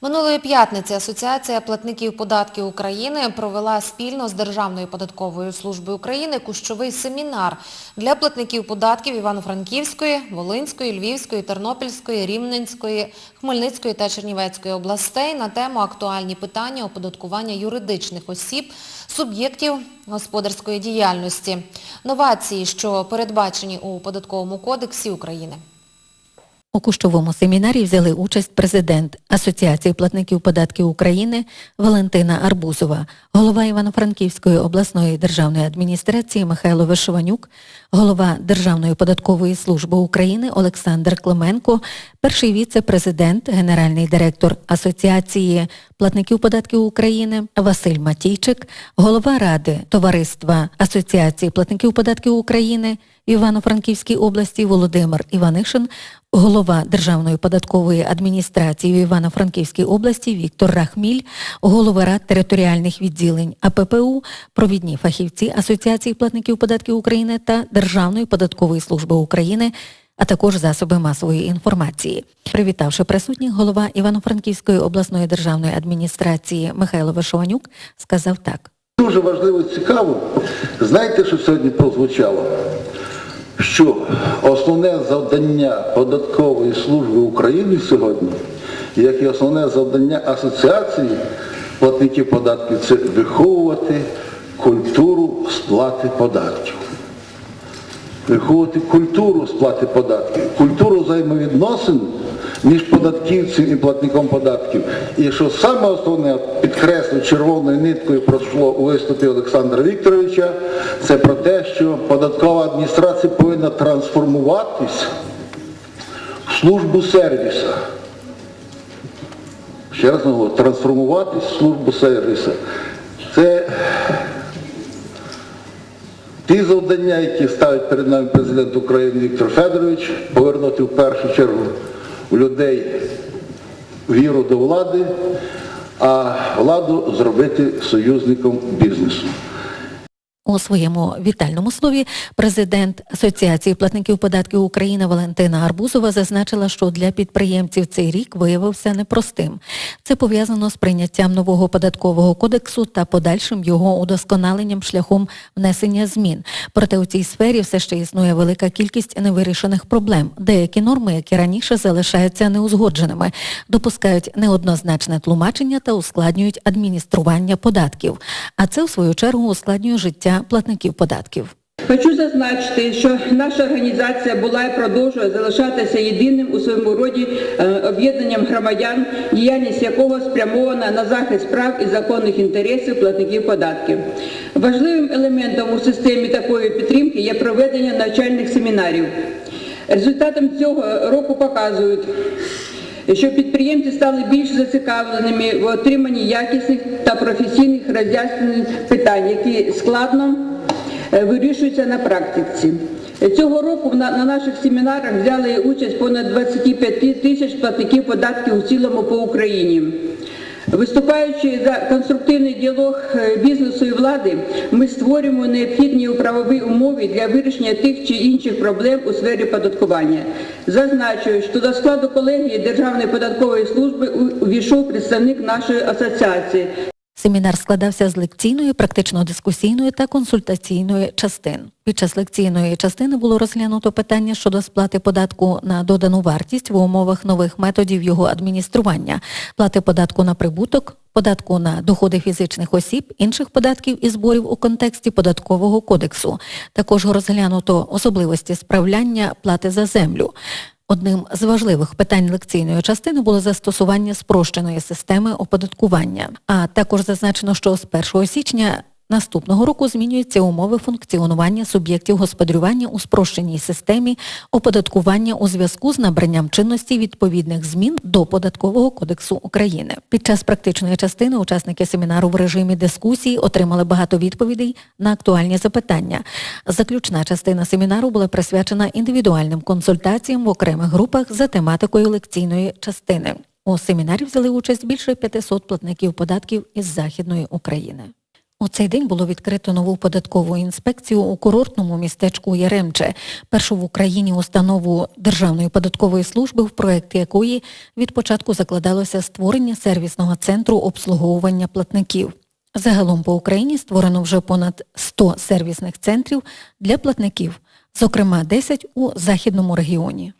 Минулої п'ятниці Асоціація платників податків України провела спільно з Державною податковою службою України кущовий семінар для платників податків Івано-Франківської, Волинської, Львівської, Тернопільської, Рівненської, Хмельницької та Чернівецької областей на тему актуальні питання оподаткування юридичних осіб, суб'єктів господарської діяльності, новації, що передбачені у Податковому кодексі України. У кущовому семінарі взяли участь президент Асоціації платників податків України Валентина Арбузова, голова Івано-Франківської обласної державної адміністрації Михайло Вишиванюк, голова Державної податкової служби України Олександр Клименко, перший віце-президент, генеральний директор Асоціації платників податків України Василь Матійчик, голова Ради Товариства Асоціації платників податків України Івано-Франківській області Володимир Іванишин, голова Державної податкової адміністрації в Івано-Франківській області Віктор Рахміль, голова рад територіальних відділень АППУ, провідні фахівці Асоціації платників податків України та Державної податкової служби України, а також засоби масової інформації. Привітавши присутніх, голова Івано-Франківської обласної державної адміністрації Михайло Вишованюк сказав так. Дуже важливо і цікаво. Знаєте, що сьогодні прозвучало? Що основне завдання податкової служби України сьогодні, як і основне завдання асоціації платників податків, це виховувати культуру сплати податків. Виховувати культуру сплати податків, культуру взаємовідносин між податківцем і платником податків. І що саме основне, підкреслю червоною ниткою пройшло у виступі Олександра Вікторовича, це про те, що податкова адміністрація повинна трансформуватись в службу сервіса. Ще раз говорю, трансформуватись в службу сервіса. Це Ті завдання, які ставить перед нами президент України Віктор Федорович, повернути в першу чергу у людей віру до влади, а владу зробити союзником бізнесу. У своєму вітальному слові президент Асоціації платників податків України Валентина Арбузова зазначила, що для підприємців цей рік виявився непростим. Це пов'язано з прийняттям нового податкового кодексу та подальшим його удосконаленням шляхом внесення змін. Проте у цій сфері все ще існує велика кількість невирішених проблем. Деякі норми, які раніше залишаються неузгодженими, допускають неоднозначне тлумачення та ускладнюють адміністрування податків. А це, в свою чергу, ускладнює життя платників податків. Хочу зазначити, що наша організація була і продовжує залишатися єдиним у своєму роді е, об'єднанням громадян, діяльність якого спрямована на захист прав і законних інтересів платників податків. Важливим елементом у системі такої підтримки є проведення навчальних семінарів. Результатом цього року показують, що підприємці стали більш зацікавленими в отриманні якісних та професійних роз'яснень питань, які складно е, вирішуються на практиці. Цього року на наших семінарах взяли участь понад 25 тисяч платників податків у цілому по Україні. Виступаючи за конструктивний діалог е, бізнесу і влади, ми створюємо необхідні правові умови для вирішення тих чи інших проблем у сфері податкування. Зазначу, що до складу колегії Державної податкової служби увійшов представник нашої асоціації. Семінар складався з лекційної, практично-дискусійної та консультаційної частин. Під час лекційної частини було розглянуто питання щодо сплати податку на додану вартість в умовах нових методів його адміністрування, плати податку на прибуток, податку на доходи фізичних осіб, інших податків і зборів у контексті податкового кодексу. Також розглянуто особливості справляння плати за землю. Одним з важливих питань лекційної частини було застосування спрощеної системи оподаткування. А також зазначено, що з 1 січня наступного року змінюються умови функціонування суб'єктів господарювання у спрощеній системі оподаткування у зв'язку з набранням чинності відповідних змін до Податкового кодексу України. Під час практичної частини учасники семінару в режимі дискусії отримали багато відповідей на актуальні запитання. Заключна частина семінару була присвячена індивідуальним консультаціям в окремих групах за тематикою лекційної частини. У семінарі взяли участь більше 500 платників податків із Західної України. У цей день було відкрито нову податкову інспекцію у курортному містечку Яремче, першу в Україні установу Державної податкової служби, в проєкті якої від початку закладалося створення сервісного центру обслуговування платників. Загалом по Україні створено вже понад 100 сервісних центрів для платників, зокрема 10 у західному регіоні.